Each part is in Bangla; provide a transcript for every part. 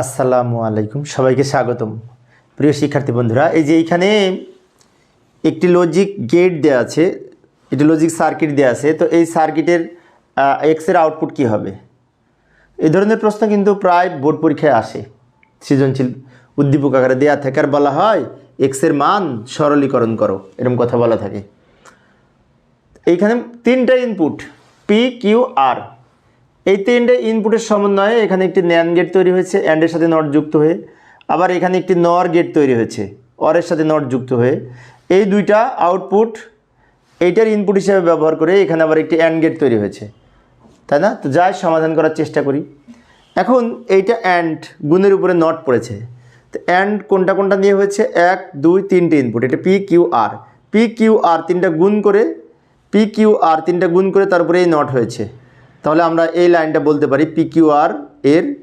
আসসালামু আলাইকুম। সবাইকে স্বাগতম। প্রিয় শিক্ষার্থী বন্ধুরা, এই যে এইখানে একটি লজিক গেট দেওয়া আছে, একটি লজিক সার্কিট দেওয়া আছে, তো এই সার্কিটের এক্সের আউটপুট কি হবে? এই ধরনের প্রশ্ন কিন্তু প্রায় বোর্ড পরীক্ষায় আসে। সৃজনশীল উদ্দীপক আকারে দেওয়া থাকে আর বলা হয় এক্সের মান সরলীকরণ করো, এরকম কথা বলা থাকে। এইখানে তিনটা ইনপুট পি কিউ আর এই তিনটে ইনপুটের সমন্বয়ে এখানে একটি ন্যান গেট তৈরি হয়েছে অ্যান্ডের সাথে নট যুক্ত হয়ে। আবার এখানে একটি নর গেট তৈরি হয়েছে অরের সাথে নট যুক্ত হয়ে। এই দুইটা আউটপুট এইটার ইনপুট হিসেবে ব্যবহার করে এখানে আবার একটি অ্যান্ড গেট তৈরি হয়েছে। তাই না? তো যাই, সমাধান করার চেষ্টা করি। এখন এইটা অ্যান্ড গুণের উপরে নট পড়েছে। তো অ্যান্ড কোনটা কোনটা নিয়ে হয়েছে? এক, দুই, তিনটে ইনপুট এটা P Q R P Q R তিনটা গুণ করে পি কিউ আর তিনটা গুণ করে তার উপরে এই নট হয়েছে। তাহলে আমরা এই লাইনটা বলতে পারি পি কিউ আর এর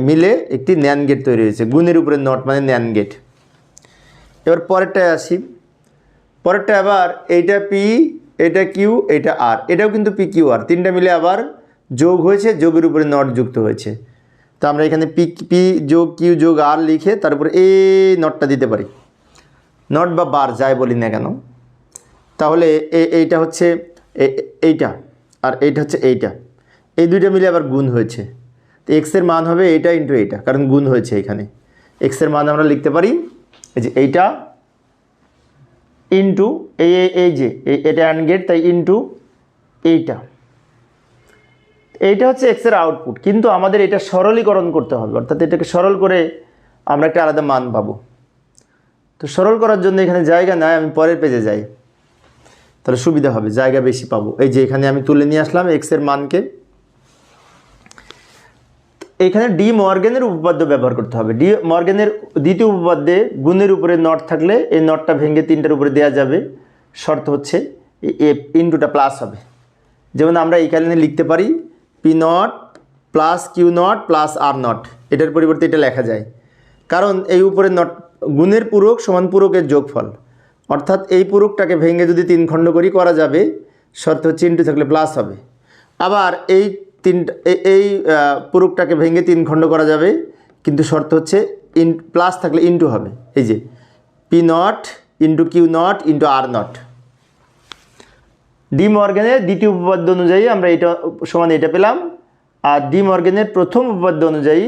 মিলে একটি ন্যান গেট তৈরি হয়েছে। গুণের উপরে নট মানে ন্যান গেট এবার পরেরটায় আসি। পরেরটা আবার এইটা পি এটা কিউ এটা আর এটাও কিন্তু পি কিউ আর তিনটা মিলে আবার যোগ হয়েছে, যোগের উপরে নট যুক্ত হয়েছে। তো আমরা এখানে পি পি যোগ কিউ যোগ আর লিখে তারপরে এই নটটা দিতে পারি। নট বা বার যাই বলি না কেন। তাহলে এ- এইটা হচ্ছে এ- এ- এইটা। আর এইটা হচ্ছে এইটা। এই দুইটা মিলে আবার গুণ হয়েছে। তো এক্সের মান হবে এইটা ইন্টু এইটা, কারণ গুণ হয়েছে এখানে। এক্সের মান আমরা লিখতে পারি, এই যে এইটা ইন্টু এই, এই- যে এটা অ্যান্ড গেট তাই ইন্টু এইটা। এইটা হচ্ছে এক্সের আউটপুট কিন্তু আমাদের এটা সরলীকরণ করতে হবে, অর্থাৎ এটাকে সরল করে আমরা একটা আলাদা মান পাবো। তো সরল করার জন্য এখানে জায়গা নাই, আমি পরের পেজে যাই। তাহলে সুবিধা হবে, জায়গা বেশি পাবো। এই যে এখানে আমি তুলে নিয়ে আসলাম এক্সের মানকে। এখানে ডি মর্গেনের উপপাদ্য ব্যবহার করতে হবে। ডি মর্গেনের দ্বিতীয় উপপাদ্যে গুণের উপরে নট থাকলে এই নটটা ভেঙে তিনটার উপরে দেওয়া যাবে। শর্ত হচ্ছে এ ইন্টুটা প্লাস হবে। যেমন আমরা এখানে লিখতে পারি P not plus Q not plus R not. এটার পরিবর্তে এটা লেখা যায়। কারণ এই উপরে নট, গুণের পূরক সমান পূরকের যোগফল। অর্থাৎ এই পূরকটাকে ভেঙে যদি তিন খণ্ড করি করা যাবে, শর্ত হচ্ছে ইন্টু থাকলে প্লাস হবে। আবার এই তিনটা এ- এই পূরকটাকে ভেঙে তিন খণ্ড করা যাবে, কিন্তু শর্ত হচ্ছে ইন প্লাস থাকলে ইন্টু হবে। এই যে P not into Q not into R not De মর্গেনের দ্বিতীয় উপপাদ্য অনুযায়ী আমরা এটা সমান এটা পেলাম। আর ডি মর্গেনের প্রথম উপপাদ্য অনুযায়ী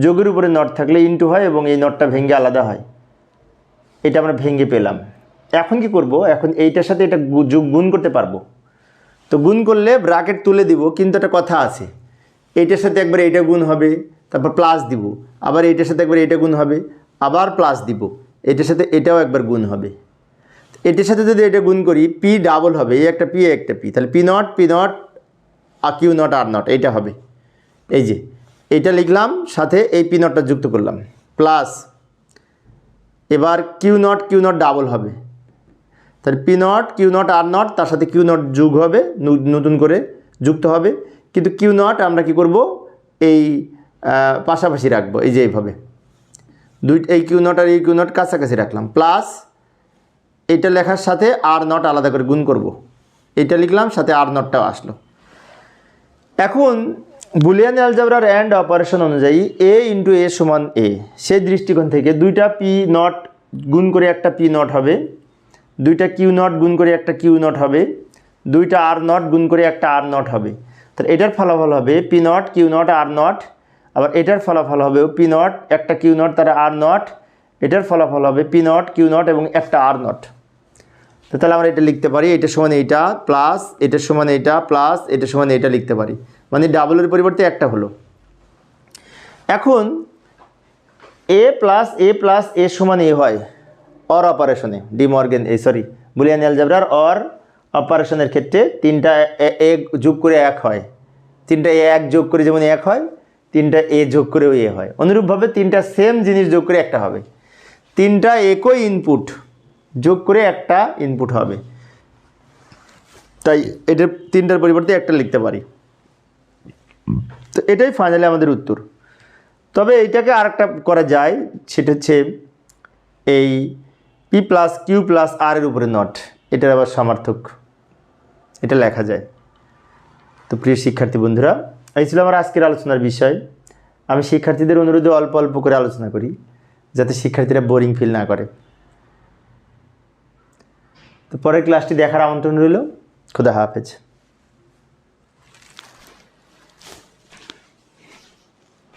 যোগের উপরে নট থাকলে ইন্টু হয় এবং এই নটটা ভেঙে আলাদা হয়। এটা আমরা ভেঙে পেলাম। এখন কি করব? এখন এইটার সাথে এটা যোগ গুণ করতে পারব। তো গুণ করলে ব্রাকেট তুলে দিব, কিন্তু একটা কথা আছে। এইটার সাথে একবার এইটা গুণ হবে, তারপর প্লাস দিব। আবার এইটার সাথে একবার এইটা গুণ হবে, আবার প্লাস দিব। এটার সাথে এটাও একবার গুণ হবে। এটার সাথে যদি এটা গুণ করি পি ডাবল হবে। এই একটা পি একটা পি তাহলে P not P not R Q not R not এইটা হবে। এই যে, এইটা লিখলাম, সাথে এই পি নটটা যুক্ত করলাম। প্লাস এবার Q not Q not double হবে। তাহলে P not, Q not, R not, তার সাথে কিউ নট যোগ হবে নতুন করে যুক্ত হবে। কিন্তু কিউ নট আমরা কি করব? এই পাশাপাশি রাখব, এই যে এইভাবে। দুই এই কিউ নট আর এই কিউ নট কাছাকাছি রাখলাম। প্লাস এটা লেখার সাথে আর নট আলাদা করে গুণ করব। এটা লিখলাম, সাথে আর নটটাও আসলো। এখন বুলিয়ান অ্যালজাবরার অ্যান্ড অপারেশন অনুযায়ী এ ইন্টু এ সমান এ। সেই দৃষ্টিকোণ থেকে দুইটা পি নট গুণ করে একটা পি নট হবে। দুইটা কিউ নট গুণ করে একটা কিউ নট হবে, দুইটা আর নট গুণ করে একটা আর নট হবে। তাহলে এটার ফলাফল হবে P not, Q not, R not. আবার এটার ফলাফল হবে পি নট, একটা কিউ নট, তারা আর নট। এটার ফলাফল হবে পি নট, কিউ নট এবং একটা আর নট। তো তাহলে আমরা এটা লিখতে পারি, এটা সমান এইটা প্লাস এটার সমান এইটা প্লাস এটার সমান এইটা লিখতে পারি। মানে ডাবলের পরিবর্তে একটা হলো। এখন এ প্লাস এ প্লাস এ সমান এ হয়। অর অপারেশনে ডি মর্গেন এই সরি বুলিয়ান অ্যালজাবরার অর অপারেশনের ক্ষেত্রে তিনটা এ- এ যোগ করে এক হয়। তিনটা এ এক যোগ করে যেমন এক হয়, তিনটা এ যোগ করেও এ হয়। অনুরূপভাবে তিনটা সেম জিনিস যোগ করে একটা হবে। তিনটা একই ইনপুট যোগ করে একটা ইনপুট হবে। তাই এটা তিনটার পরিবর্তে একটা লিখতে পারি। তো এটাই ফাইনালি আমাদের উত্তর। তবে এইটাকে আরেকটা করা যায়, সেটা হচ্ছে এই P plus Q plus R এর উপরে নট এটার আবার সমার্থক। এটা লেখা যায়। তো প্রিয় শিক্ষার্থী বন্ধুরা, এই ছিল আমার আজকের আলোচনার বিষয়। আমি শিক্ষার্থীদের অনুরোধে অল্প অল্প করে আলোচনা করি, যাতে শিক্ষার্থীরা বোরিং ফিল না করে। তো পরের ক্লাসটি দেখার আমন্ত্রণ রইল। খুদা হাফেজ।